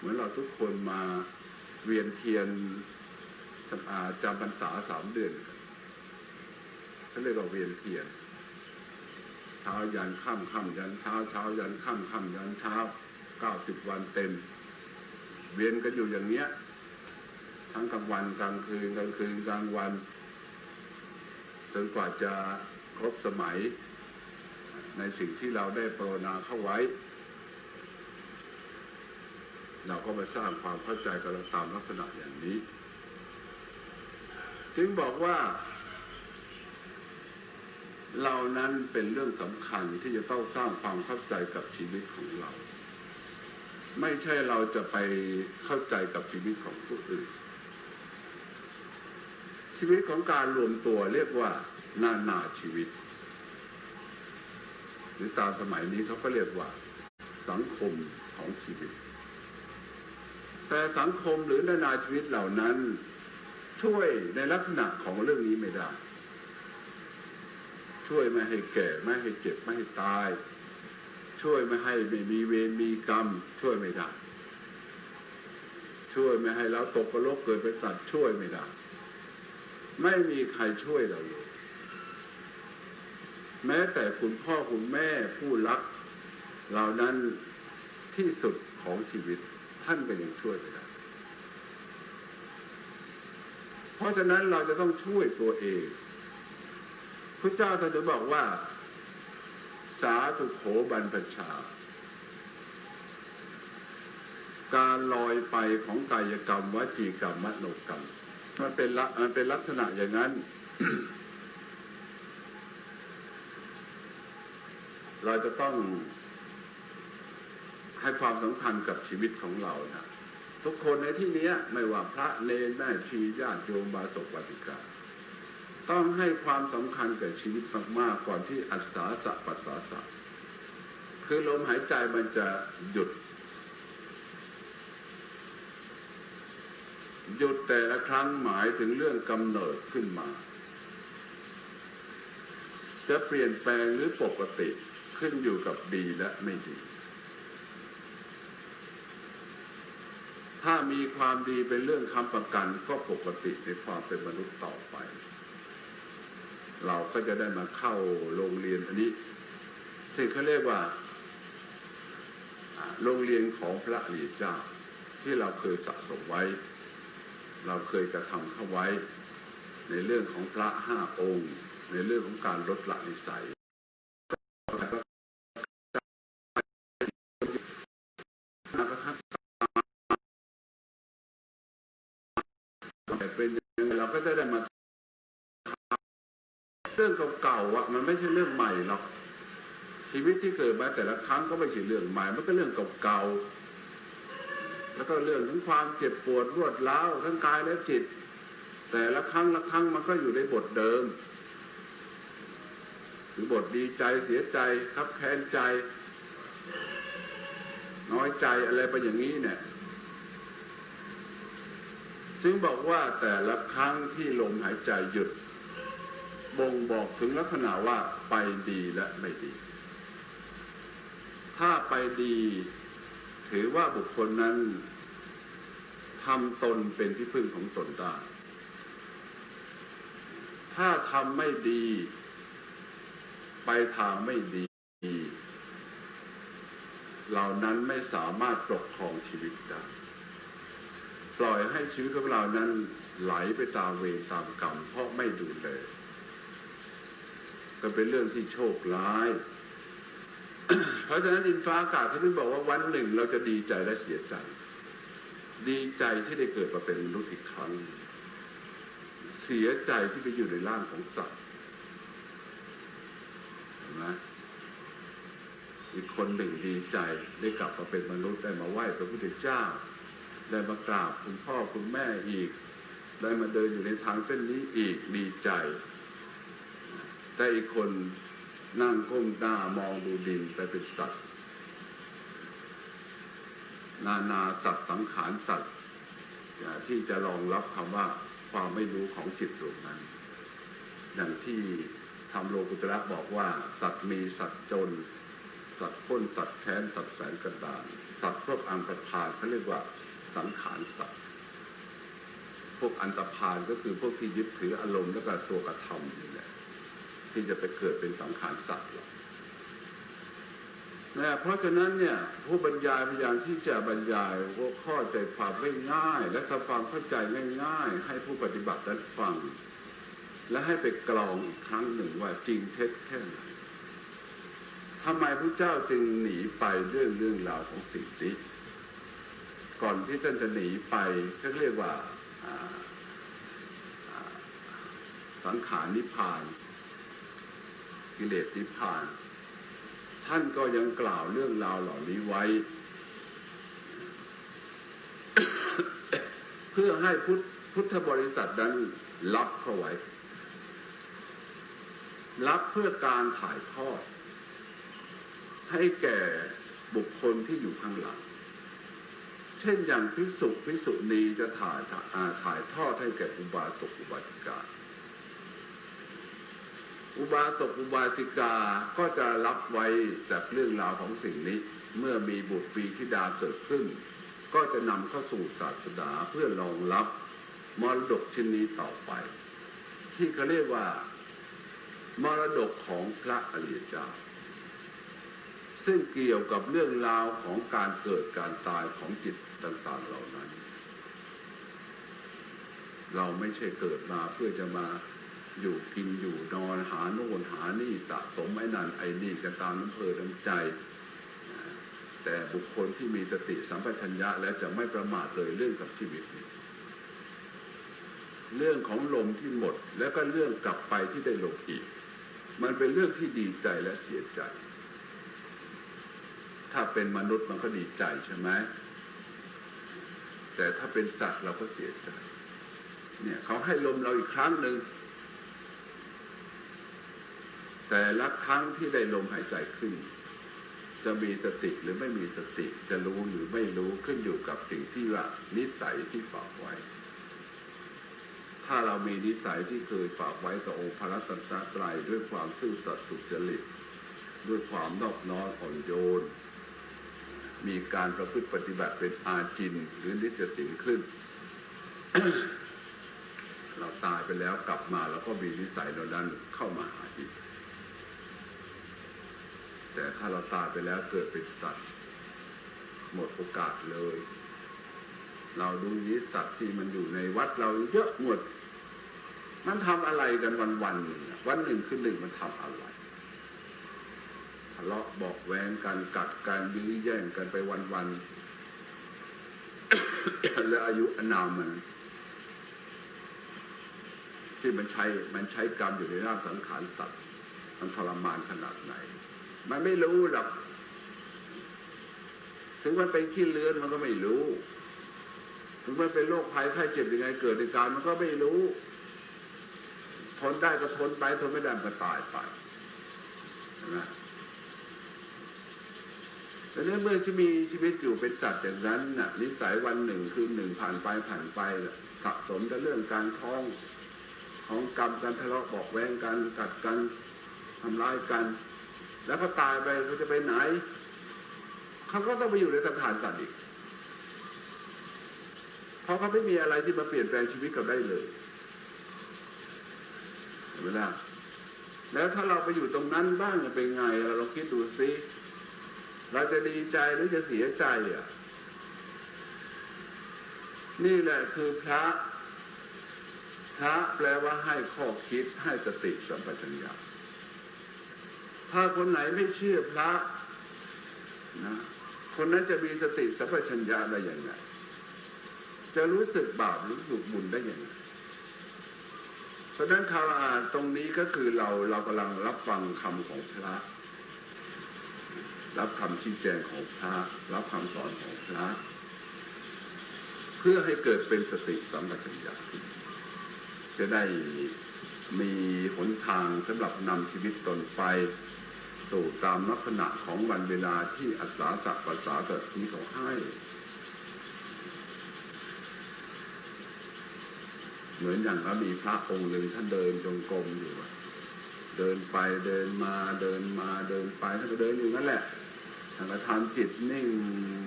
เหมือนเราทุกคนมาเวียนเทียนอ่าจำพรรษาสามเดือนเขาเรียกว่าเวียนเทียน เช้ายันค่ำค่ำยันเช้าเช้ายันค่ำค่ำยันเช้าเก้าสิบวันเต็ม เวียนกันอยู่อย่างเนี้ย ทั้งกลางวันกลางคืนกลางคืนกลางวันจนกว่าจะครบสมัยในสิ่งที่เราได้ปรนนาเข้าไว้ เราก็มาสร้างความเข้าใจกันตามลักษณะอย่างนี้ จึงบอกว่าเรานั้นเป็นเรื่องสำคัญที่จะต้องสร้างความเข้าใจกับชีวิตของเรา ไม่ใช่เราจะไปเข้าใจกับชีวิตของผู้อื่น ชีวิตของการรวมตัวเรียกว่านานาชีวิต หรือตามสมัยนี้เขาก็เรียกว่าสังคมของชีวิต แต่สังคมหรือนานาชีวิตเหล่านั้น ช่วยในลักษณะของเรื่องนี้ไม่ได้ ช่วยไม่ให้แก่ไม่ให้เจ็บไม่ให้ตาย ช่วยไม่ให้ไม่มีเวรมีกรรม ช่วยไม่ได้ ช่วยไม่ให้เราตกกระลกเกิดเป็นสัตว์ช่วยไม่ได้ ไม่มีใครช่วยเราเลยแม้แต่คุณพ่อคุณแม่ผู้รัก เหล่านั้นที่สุดของชีวิต ท่านก็ยังช่วยไม่ได้เพราะฉะนั้นเราจะต้องช่วยตัวเองพระเจ้าท่านจะบอกว่า สาธุโขบันพชา การลอยไปของกายกรรมวจีกรรมมโนกรรม มันเป็นละมันเป็นลักษณะอย่างนั้น เราจะต้อง ให้ความสำคัญกับชีวิตของเรานะทุกคนในที่นี้ไม่ว่าพระเนรแม่ชีญาติโยมบาศกบาติกาต้องให้ความสำคัญกับชีวิตมากๆก่อนที่อัศสาสะปัสสาสะคือลมหายใจมันจะหยุด หยุดแต่ละครั้งหมายถึงเรื่องกำเนิดขึ้นมา จะเปลี่ยนแปลงหรือปกติขึ้นอยู่กับดีและไม่ดี ถ้ามีความดีเป็นเรื่องคำประกันก็ปกติในความเป็นมนุษย์ต่อไป เราก็จะได้มาเข้าโรงเรียนอันนี้ที่เขาเรียกว่าโรงเรียนของพระอริยเจ้า ที่เราเคยสะสมไว้ เราเคยกระทำเข้าไว้ ในเรื่องของพระห้าองค์ ในเรื่องของการลดละนิสัย เราก็จะได้มาเรื่องเก่าๆอะมันไม่ใช่เรื่องใหม่หรอกชีวิตที่เกิดมาแต่ละครั้งก็ไม่ใช่เรื่องใหม่ มันก็เรื่องเก่าๆแล้วก็เรื่องถึงความเจ็บปวดรวดร้าวทั้งกายและจิต แต่ละครั้งละครั้งมันก็อยู่ในบทเดิมหรือบทดีใจเสียใจทับแค้นใจ น้อยใจอะไรไปอย่างนี้เนี่ย จึงบอกว่าแต่ละครั้งที่ลมหายใจหยุดบ่งบอกถึงลักษณะว่าไปดีและไม่ดี ถ้าไปดี ถือว่าบุคคลนั้นทำตนเป็นที่พึ่งของตนได้ ถ้าทำไม่ดี ไปทางไม่ดี เหล่านั้นไม่สามารถปกครองชีวิตได้ ปล่อยให้ชีวิตของเรานั้นไหลไปตามเวรตามกรรม เพราะไม่ดูแลก็เป็นเรื่องที่โชคร้าย เพราะฉะนั้นอินฟ้าอากาศเขาถึงบอกว่าวันหนึ่งเราจะดีใจและเสียใจ ดีใจที่ได้เกิดมาเป็นมนุษย์อีกครั้ง เสียใจที่ไปอยู่ในร่างของสัตว์นไหมอีกคนหนึ่งดีใจได้กลับมาเป็นมนุษย์ได้มาไหว้พระพุทธเจ้า ได้มากราบคุณพ่อคุณแม่อีก ได้มาเดินอยู่ในทางเส้นนี้อีกดีใจ แต่อีกคนนั่งก้มหน้ามองดูดินไปเป็นสัตว์ นานาสัตว์สังขารสัตว์ที่จะรองรับคำว่าความไม่รู้ของจิตดวงนั้น อย่างที่ทำโลกุตระบอกว่า สัตว์มีสัตว์จน สัตว์พ้นสัตว์แค้นสัตว์แสนกระดาน สัตว์พวกอันตระพานเขาเรียกว่า สังขารสัตว์พวกอันตรพานก็คือพวกที่ยึดถืออารมณ์แล้วก็ตัวกระทำนี่แหละที่จะไปเกิดเป็นสังขารสัตว์หรอกนะเพราะฉะนั้นเนี่ยผู้บรรยายพยายามที่จะบรรยายหัวข้อใจความง่ายๆและทำความเข้าใจง่ายๆ ให้ผู้ปฏิบัติได้ฟัง และให้ไปกรองอีกครั้งหนึ่งว่าจริงเท็จแค่ไหนทำไมพระเจ้าจึงหนีไปเรื่องเรื่องราวของสิ่งนี้ ก่อนที่ท่านจะหนีไปเขาเรียกว่าสังขารนิพพาน กิเลสนิพพาน ท่านก็ยังกล่าวเรื่องราวเหล่านี้ไว้ เพื่อให้พุทธพุทธบริษัทนั้นรับเข้าไว้ รับเพื่อการถ่ายทอดให้แก่บุคคลที่อยู่ข้างหลัง เช่นอย่างพิสุพิสุณีจะถ่ายถ่ายทอดให้แก่อุบาสกอุบาสิกา อุบาสกอุบาสิกาก็จะรับไว้จากเรื่องราวของสิ่งนี้ เมื่อมีบุตรปีธิดาเกิดขึ้น ก็จะนำเข้าสู่ศาสนาเพื่อรองรับมรดกชิ้นนี้ต่อไป ที่เขาเรียกว่ามรดกของพระอริยเจ้า ซึ่งเกี่ยวกับเรื่องราวของการเกิดการตายของจิตต่างๆเหล่านั้น เราไม่ใช่เกิดมาเพื่อจะมาอยู่กินอยู่นอนหาโน่นหานี่สะสมไอ้นั่นไอ้นี่กันตามน้ำเพลน้ำใจ แต่บุคคลที่มีสติสัมปชัญญะและจะไม่ประมาทเลยเรื่องกับชีวิตนี้เรื่องของลมที่หมด แล้วก็เรื่องกลับไปที่ได้ลมอีก มันเป็นเรื่องที่ดีใจและเสียใจ ถ้าเป็นมนุษย์มันก็ดีใจใช่ไหมแต่ถ้าเป็นสัตว์เราก็เสียใจ เนี่ยเขาให้ลมเราอีกครั้งหนึ่ง แต่ละครั้งที่ได้ลมหายใจขึ้น จะมีสติหรือไม่มีสติ จะรู้หรือไม่รู้ขึ้นอยู่กับสิ่งที่ว่านิสัยที่ฝากไว้ ถ้าเรามีนิสัยที่เคยฝากไว้ต่อองค์พระรัตนตรัยด้วยความซื่อสัตย์สุจริตด้วยความนอบน้อมอ่อนโยน มีการประพฤติปฏิบัติเป็นอาจิน หรือนิจสิงขึ้น เราตายไปแล้วกลับมาแล้วก็มีนิสัยเหล่านั้นเข้ามาหาอีก แต่ถ้าเราตายไปแล้วเกิดเป็นสัตว์ หมดโอกาสเลย เราดูนี้สัตว์ที่มันอยู่ในวัดเราเยอะหมด มันทำอะไรกันวันวันหนึ่งวันหนึ่งคือหนึ่งมันทำอะไระเลาะบอกแวงกันกัดกันยื้อแย่งกันไปวันวันแล้วอายุอนามมันที่มันใช้มันใช้กรรมอยู่ในร่างสังขารสัตว์ มันทรมานขนาดไหน มันไม่รู้หรอกถึงมันเป็นขี้เลือนมันก็ไม่รู้ ถึงมันเป็นโรคภัยไข้เจ็บยังไงเกิดในการมันก็ไม่รู้ทนได้ก็ทนไปทนไม่ได้ก็ตายไปนะ แต่นี้เมื่อที่มีชีวิตอยู่เป็นสัตว์อย่างนั้นน่ะนิสัยวันหนึ่งคือหนึ่งผ่านไปผ่านไปสะสมแต่เรื่องการท้องของกรรมการทะเลาะบอกแวงกันกัดกันทำร้ายกัน แล้วก็ตายไปเขาจะไปไหนเขาก็ต้องไปอยู่ในสังขารสัตว์อีก เพราะเขาไม่มีอะไรที่มาเปลี่ยนแปลงชีวิตเขาได้เลยเห็นไหมล่ะแล้วถ้าเราไปอยู่ตรงนั้นบ้างจะเป็นไงเราลองคิดดูซิ เราจะดีใจหรือจะเสียใจอะ นี่แหละคือพระ พระแปลว่าให้ข้อคิดให้สติสัมปชัญญะถ้าคนไหนไม่เชื่อพระนะคนนั้นจะมีสติสัมปชัญญะได้อย่างไรจะรู้สึกบาปรู้สึกบุญได้อย่างไรเพราะนั้นคำอ่านตรงนี้ก็คือเราเรากำลังรับฟังคำของพระ รับคำชี้แจงของพระรับคำสอนของพระเพื่อให้เกิดเป็นสติสัมปชัญญะจะได้มีหนทางสำหรับนำชีวิตตนไปสู่ตามลักษณะของวันเวลาที่อัศาสักภาษาเกิดนี้เขาให้ เหมือนอย่างเรามีพระองค์หนึ่งท่านเดินจงกรมอยู่ เดินไปเดินมาเดินมาเดินไปท่านก็เดินอยู่นั่นแหละ ท่านก็ทำจิตนิ่ง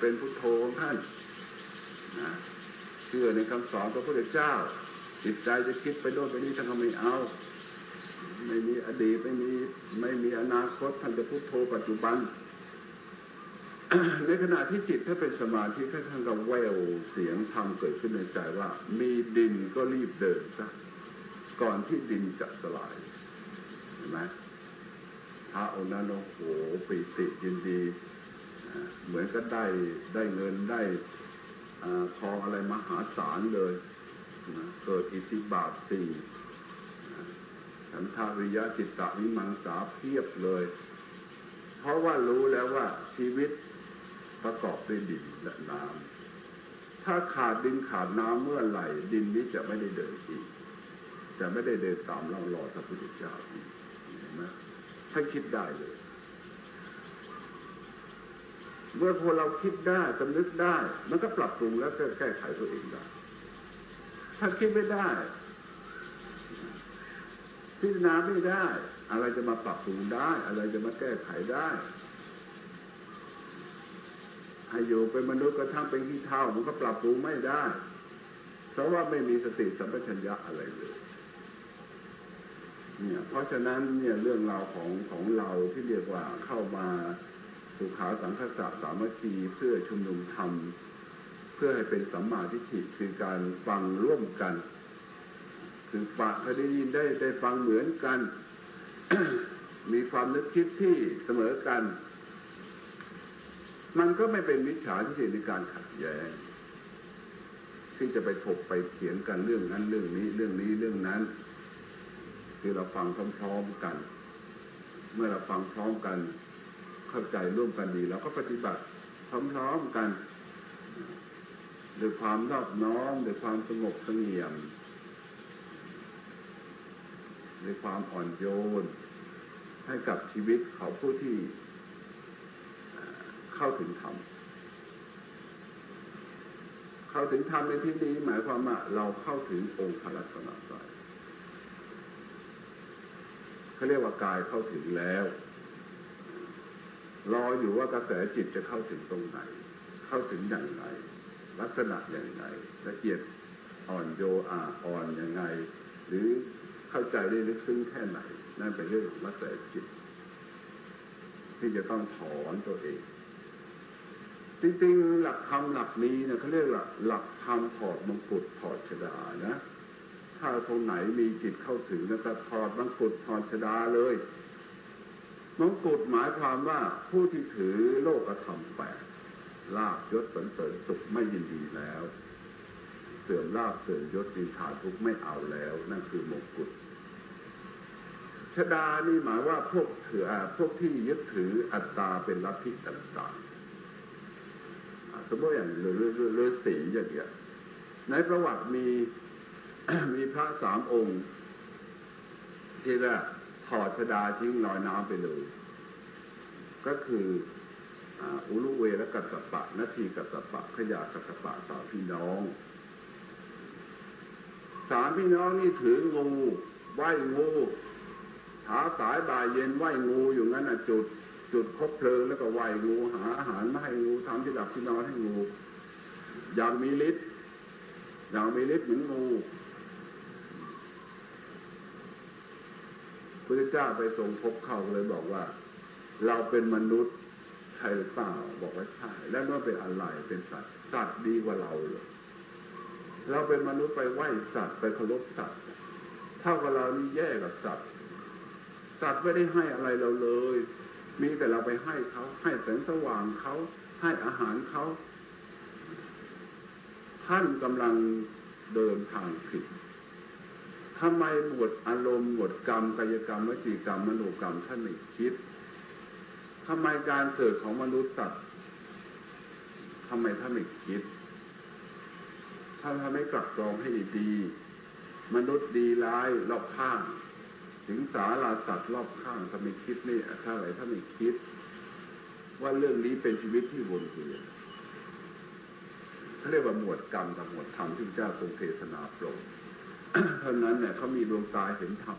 เป็นพุทโธของท่านนะเชื่อในคำสอนพระพุทธเจ้า จิตใจจะคิดไปโน่นไปนี่ท่านก็ไม่เอา ไม่มีอดีตไม่มีไม่มีอนาคตท่านจะพุทโธปัจจุบัน ในขณะที่จิตถ้าเป็นสมาธิถ้าท่านก็แววเสียงธรรมเกิดขึ้นในใจว่า มีดินก็รีบเดินซะก่อนที่ดินจะสลายเห็นไหมพระองค์นั้นโอ้โหปิติยินดี เหมือนก็ได้ได้เงินได้ทองอะไรมหาศาลเลยนะเกิดอิทธิบาทสี่ฉันทาวิยะจิตตวิมังสาเพียบเลย เพราะว่ารู้แล้วว่าชีวิตประกอบด้วยดินและน้ำถ้าขาดดินขาดน้ำเมื่อไหร่ ดินนี้จะไม่ได้เดินอีก จะไม่ได้เดินตามเรารอพระพุทธเจ้าอีกเห็นไหมท่านคิดได้เลย เมื่อคนเราคิดได้สำนึกได้ มันก็ปรับปรุงแล้วก็แก้ไขตัวเองได้ ถ้าคิดไม่ได้ พิจารณาไม่ได้ อะไรจะมาปรับปรุงได้ อะไรจะมาแก้ไขได้ให้อยู่เป็นมนุษย์ก็ทั้งเป็นขี้เท่ามันก็ปรับปรุงไม่ได้ เพราะว่าไม่มีสติสัมปชัญญะอะไรเลยเนี่ยเพราะฉะนั้นเนี่ยเรื่องราวของของเราที่เรียกว่าเข้ามา สุขาสังคสะสามัคคีเพื่อชุมนุมธรรม เพื่อให้เป็นสัมมาทิฏฐิคือการฟังร่วมกัน คือปะเคยได้ยินได้ได้ฟังเหมือนกัน มีความนึกคิดที่เสมอกัน มันก็ไม่เป็นมิจฉาทิฏฐิในการขัดแย้งที่จะไปถกไปเถียงกันเรื่องนั้นเรื่องนี้เรื่องนี้เรื่องนั้น คือเราฟังพร้อมๆกัน เมื่อเราฟังพร้อมกัน เข้าใจร่วมกันดีเราก็ปฏิบัติพร้อมๆกันด้วยความรอบน้อมด้วยความสงบเสงี่ยมด้วยความอ่อนโยน ให้กับชีวิตเขาผู้ที่เข้าถึงธรรมเข้าถึงธรรมในที่นี้หมายความว่าเราเข้าถึงองค์พระรัตนตรัยเขาเรียกว่ากายเข้าถึงแล้ว รออยู่ว่ากระแสจิตจะเข้าถึงตรงไหน เข้าถึงอย่างไร ลักษณะอย่างไรละเอียดอ่อนโยอาอ่อนยังไง หรือเข้าใจได้ลึกซึ้งแค่ไหน นั่นเป็นเรื่องของกระแสจิต ที่จะต้องถอนตัวเอง จริงๆ หลักธรรมหลักนี้เนี่ยเขาเรียกหลักหลักธรรมถอดมงกุฎถอดชดานะถ้าตรงไหนมีจิตเข้าถึงแล้วก็ถอดมงกุฎถอดชดาเลย มงกุฎหมายความว่าผู้ที่ถือโลกธรรมแปดลาบยศสรรเสริญสุขไม่ยินดีแล้ว เสื่อมลาบเสื่อมยศดินทาทุกข์ไม่เอาแล้ว นั่นคือมงกุฎชดานี่หมายว่าพวกถือพวกที่ยึดถืออัตตาเป็นลัทธิต่างๆสมมติอย่างเรือเรือเรือเรือสีอย่างเงี้ยในประวัติมีมีพระสามองค์ ที่ว่า ถอดชดาทิ้งลอยน้ำไปเลย ก็คืออุลุเวและกัสปะนาทีกัสปะขยากัสปะสามพี่น้อง สามพี่น้องนี่ถืองูไหวงูหาสายบ่ายเย็นไหวงูอยู่งั้นน่ะจุด จุดคบเพลิงแล้วก็ไหวงูหาอาหารมาให้งูทำที่หลับที่นอนให้งู อย่างมีฤทธิ์อย่างมีฤทธิ์เหมือนงู พระเจ้าไปทรงพบเขาเลยบอกว่า เราเป็นมนุษย์ใช่หรือเปล่าบอกว่าใช่ แล้วเมื่อเป็นอะไรเป็นสัตว์สัตว์ดีกว่าเราเลยเราเป็นมนุษย์ไปไหว้สัตว์ไปเคารพสัตว์เท่ากับเรานี่แย่กับสัตว์ สัตว์ไม่ได้ให้อะไรเราเลย มีแต่เราไปให้เขาให้แสงสว่างเขาให้อาหารเขาท่านกำลังเดินทางผิด ทำไมบวชอารมณ์บวชกรรมกายกรรมวจีกรรมมโนกรรมท่านไม่คิดทำไมการเกิดของมนุษย์สัตว์ทำไมท่านไม่คิดท่านทำให้กลับกรองให้ดี มนุษย์ดีร้ายรอบข้างสิงสาราสัตว์รอบข้างถ้าไม่คิดนี่ถ้าอะไรถ้าไม่คิด ว่าเรื่องนี้เป็นชีวิตที่วนเวียนเขาเรียกว่าหมวดกรรมกับหมวดธรรมที่พระเจ้าทรงเทศนาโปรด เท่านั้นเนี่ยเขามีดวงตาเห็นธรรม